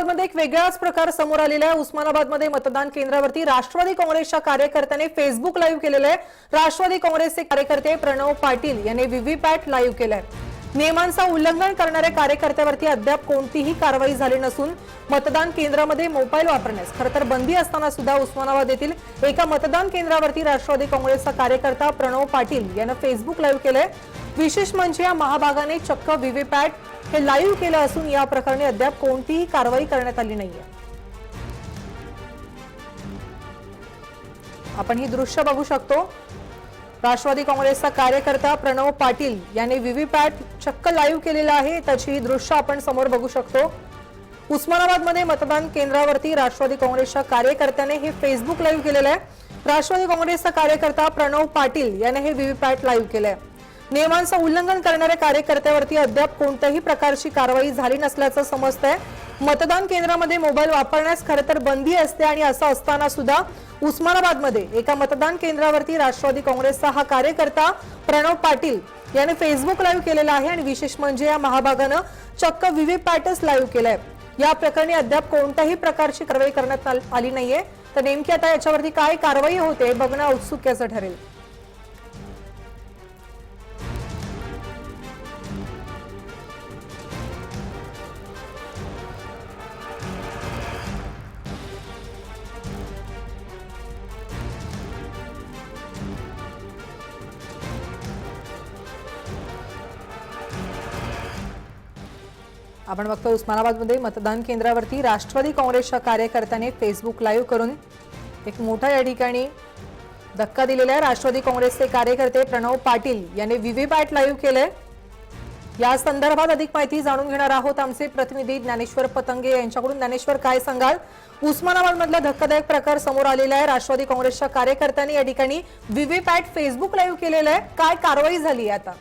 उस्मानाबादमध्ये एक वेगळाच प्रकार समोर आलेला आहे. उस्मानाबादमध्ये मतदान केंद्रावरती राष्ट्रवादी काँग्रेसच्या कार्यकर्त्याने फेसबुक लाईव्ह केलेलं आहे. राष्ट्रवादी काँग्रेसचे कार्यकर्ते प्रणव पाटील यांनी व्हीव्हीपॅट लाईव्ह केलंय. नियमांचा उल्लंघन करणाऱ्या कार्यकर्त्यावरती अद्याप कोणतीही कारवाई झाली नसून मतदान केंद्रामध्ये मोबाईल वापरण्यास खरं तर बंदी असताना सुद्धा उस्मानाबाद येथील एका मतदान केंद्रावरती राष्ट्रवादी काँग्रेसचा कार्यकर्ता प्रणव पाटील यानं फेसबुक लाईव्ह केलंय. विशेष म्हणजे या महाभागाने चक्क व्हीव्हीपॅट हे लाईव्ह केलं असून या प्रकरणी अद्याप कोणतीही कारवाई करण्यात आली नाहीये. आपण ही दृश्य बघू शकतो. राष्ट्रवादी काँग्रेसचा कार्यकर्ता प्रणव पाटील याने व्हीव्हीपॅट चक्क लाईव्ह केलेलं आहे. त्याची ही दृश्य आपण समोर बघू शकतो. उस्मानाबादमध्ये मतदान केंद्रावरती राष्ट्रवादी काँग्रेसच्या कार्यकर्त्याने हे फेसबुक लाईव्ह केलेलं आहे. राष्ट्रवादी काँग्रेसचा कार्यकर्ता प्रणव पाटील याने हे व्हीव्हीपॅट लाईव्ह केलं आहे नियमांचं उल्लंघन करणाऱ्या कार्यकर्त्यावरती अद्याप कोणत्याही प्रकारची कारवाई झाली नसल्याचं समजतंय. मतदान केंद्रामध्ये मोबाईल वापरण्यास खरं तर बंदी असते आणि असं असताना सुद्धा उस्मानाबादमध्ये एका मतदान केंद्रावरती राष्ट्रवादी काँग्रेसचा हा कार्यकर्ता प्रणव पाटील याने फेसबुक लाईव्ह केलेला आहे आणि विशेष म्हणजे या महाभागानं चक्क व्हीव्हीपॅटच लाईव्ह केलंय. या प्रकरणी अद्याप कोणत्याही प्रकारची कारवाई करण्यात आल- आली नाहीये. तर नेमकी आता याच्यावरती काय कारवाई होते बघणं औत्सुक्याचं ठरेल. आपण बघतो उस्मानाबादमध्ये मतदान केंद्रावरती राष्ट्रवादी काँग्रेसच्या कार्यकर्त्याने फेसबुक लाईव्ह करून एक मोठा या ठिकाणी धक्का दिलेला आहे. राष्ट्रवादी काँग्रेसचे कार्यकर्ते प्रणव पाटील यांनी व्हीव्हीपॅट लाईव्ह केलंय. या संदर्भात अधिक माहिती जाणून घेणार आहोत आमचे प्रतिनिधी ज्ञानेश्वर पतंगे यांच्याकडून. ज्ञानेश्वर काय सांगाल? उस्मानाबाद मधला धक्कादायक प्रकार समोर आलेला आहे. राष्ट्रवादी काँग्रेसच्या कार्यकर्त्यांनी या ठिकाणी व्हीव्हीपॅट फेसबुक लाईव्ह केलेलं आहे. काय कारवाई झाली आहे आता?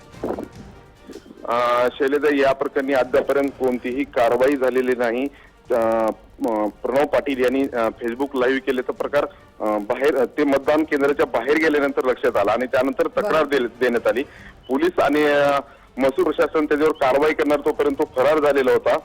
शैलेजा या प्रकरणी अद्यापर्यंत कोणतीही कारवाई झालेली नाही. प्रणव पाटील यांनी फेसबुक लाईव्ह केल्याचा प्रकार बाहेर ते मतदान केंद्राच्या बाहेर गेल्यानंतर लक्षात आला आणि त्यानंतर तक्रार दे- देण्यात आली. पोलीस आणि महसूल प्रशासन त्याच्यावर कारवाई करणार तोपर्यंत तो फरार झालेला होता.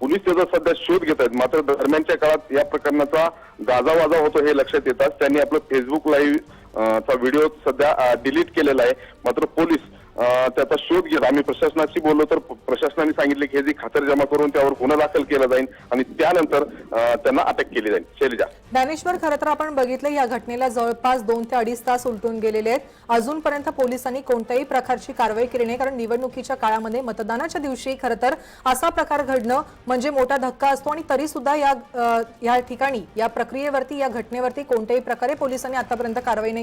पोलीस त्याचा सध्या शोध घेत आहेत. मात्र दरम्यानच्या काळात या प्रकरणाचा गाजावाजा होतो हे लक्षात येताच त्यांनी आपलं फेसबुक लाईव्ह चा व्हिडिओ सध्या डिलीट केलेला आहे. मात्र पोलीस त्याचा शोध घेत आम्ही प्रशासनाशी बोललो तर प्रशासनाने सांगितले की ह्याची खातरजमा करून त्यावर गुन्हा दाखल केला जाईल आणि त्यानंतर त्यांना अटक केली जाईल. शैलजा. ज्ञानेश्वर खरं तर आपण बघितलं या घटनेला जवळपास दोन ते अडीच तास उलटून गेलेले आहेत. अजूनपर्यंत पोलिसांनी कोणत्याही प्रकारची कारवाई केली नाही कारण निवडणुकीच्या काळामध्ये मतदानाच्या दिवशी खरं तर असा प्रकार घडणं म्हणजे मोठा धक्का असतो आणि तरी सुद्धा या या ठिकाणी या प्रक्रियेवरती या घटनेवरती कोणत्याही प्रकारे पोलिसांनी आतापर्यंत कारवाई नाही